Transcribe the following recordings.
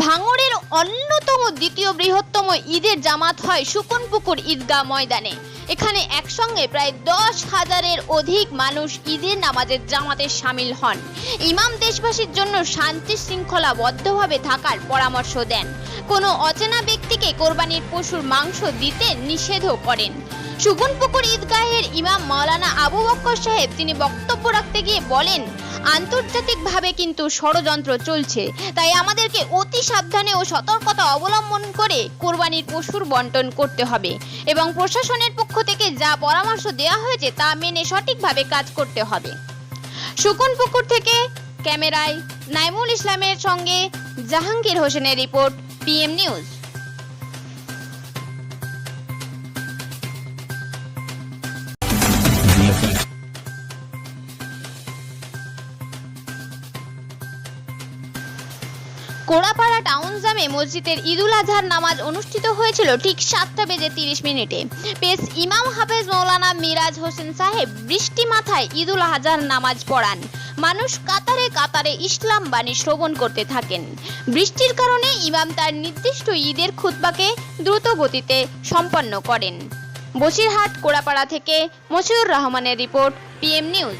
ভাঙড়ের অন্যতম দ্বিতীয় বৃহত্তম ঈদের জামাত হয় সুকনপুকুর ঈদগাহ ময়দানে। এখানে একসঙ্গে প্রায় দশ হাজারের অধিক মানুষ ঈদের নামাজের জামাতে সামিল হন। ইমাম দেশবাসীর জন্য শান্তি শৃঙ্খলাবদ্ধভাবে থাকার পরামর্শ দেন। কোনো অচেনা ব্যক্তিকে কোরবানির পশুর মাংস দিতে নিষেধও করেন। সুগুনপুকুর ঈদগাহের ইমাম মাওলানা আবু বক্কর সাহেব তিনি বক্তব্য রাখতে গিয়ে বলেন আন্তর্জাতিকভাবে কিন্তু ষড়যন্ত্র চলছে। তাই আমাদেরকে অতি সাবধানে ও সতর্কতা অবলম্বন করে কোরবানির পশুর বন্টন করতে হবে এবং প্রশাসনের পক্ষ থেকে যা পরামর্শ দেওয়া হয়েছে তা মেনে সঠিকভাবে কাজ করতে হবে। সুকুনপুকুর থেকে ক্যামেরায় নাইমুল ইসলামের সঙ্গে জাহাঙ্গীর হোসেনের report, PM news. Korapara town জামে মসজিদের ঈদুল আজহার নামাজ অনুষ্ঠিত হয়েছিল ঠিক সাতটা বেজে তিরিশ মিনিটে। পেস ইমাম হাফেজ মৌলানা মিরাজ হোসেন সাহেব বৃষ্টি মাথায় ঈদুল আজহার নামাজ পড়ান। মানুষ কাতারে কাতারে ইসলাম বাণী শ্রবণ করতে থাকেন। বৃষ্টির কারণে ইমাম তার নির্দিষ্ট ঈদের খুতবাকে দ্রুত গতিতে সম্পন্ন করেন। বসিরহাট কোড়াপাড়া থেকে মশিউর রহমানের রিপোর্ট, পিএম নিউজ।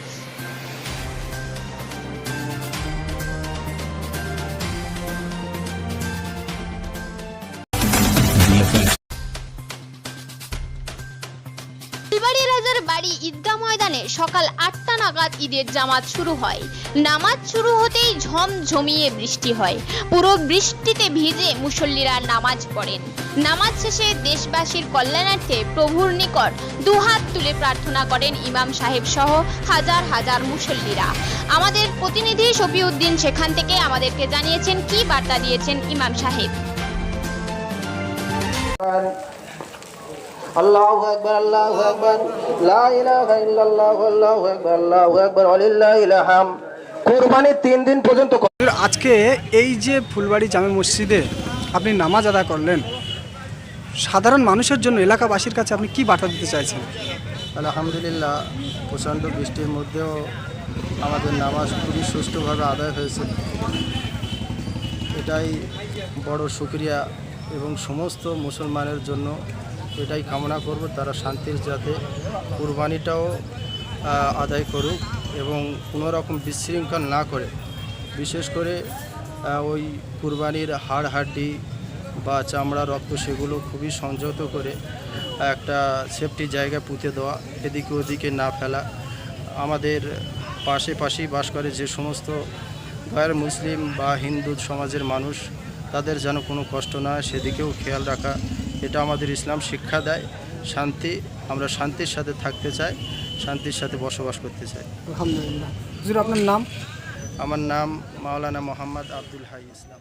বাড়ি ঈদগাহ ময়দানে সকাল আটটা নাগাদ ঈদের জামাত শুরু হয়। নামাজ শুরু হতেই ঝমঝমিয়ে বৃষ্টি হয়। পুরো বৃষ্টিতে ভিজে মুসল্লিরা নামাজ পড়েন। নামাজ শেষে দেশবাসীর কল্যাণার্থে প্রভুর নিকট দুহাত তুলে প্রার্থনা করেন ইমাম সাহেব সহ হাজার হাজার মুসল্লিরা। আমাদের প্রতিনিধি শফিউদ্দিন সেখান থেকে আমাদেরকে জানিয়েছেন কি বার্তা দিয়েছেন ইমাম সাহেব। আল্লাহু আকবার আল্লাহু আকবার। লা ইলাহা ইল্লাল্লাহ আল্লাহু আকবার আল্লাহু আকবার ওয়ালিল্লাহিল হাম কুরবানি তিন দিন পর্যন্ত আজকে এই যে ফুলবাড়ি জামে মসজিদে আপনি নামাজ আদা করলেন সাধারণ মানুষের জন্য এলাকাবাসীর কাছে আপনি কি বার্তা দিতে চাইছেন? আলহামদুলিল্লাহ প্রচণ্ড বৃষ্টির মধ্যেও আমাদের নামাজ খুবই সুষ্ঠুভাবে আদায় হয়েছে। এটাই বড় শুক্রিয়া এবং সমস্ত মুসলমানের জন্য এটাই কামনা করব, তারা শান্তির যাতে কুরবানিটাও আদায় করুক এবং কোনো রকম বিশৃঙ্খল না করে। বিশেষ করে ওই কুরবানির হাড় হাড্ডি বা চামড়া, রক্ত সেগুলো খুবই সংযত করে, একটা সেফটি জায়গায় পুঁতে দেওয়া, এদিকে ওদিকে না ফেলা। আমাদের পাশে পাশেই বাস করে যে সমস্ত গায়ের মুসলিম বা হিন্দু সমাজের মানুষ, তাদের যেন কোনো কষ্ট না সেদিকেও খেয়াল রাখা এটা আমাদের ইসলাম শিক্ষা দেয় শান্তি আমরা শান্তির সাথে থাকতে চাই শান্তির সাথে বসবাস করতে চাই। আলহামদুলিল্লাহ। আপনার নাম? আমার নাম মাওলানা মোহাম্মদ আব্দুল হাই ইসলাম।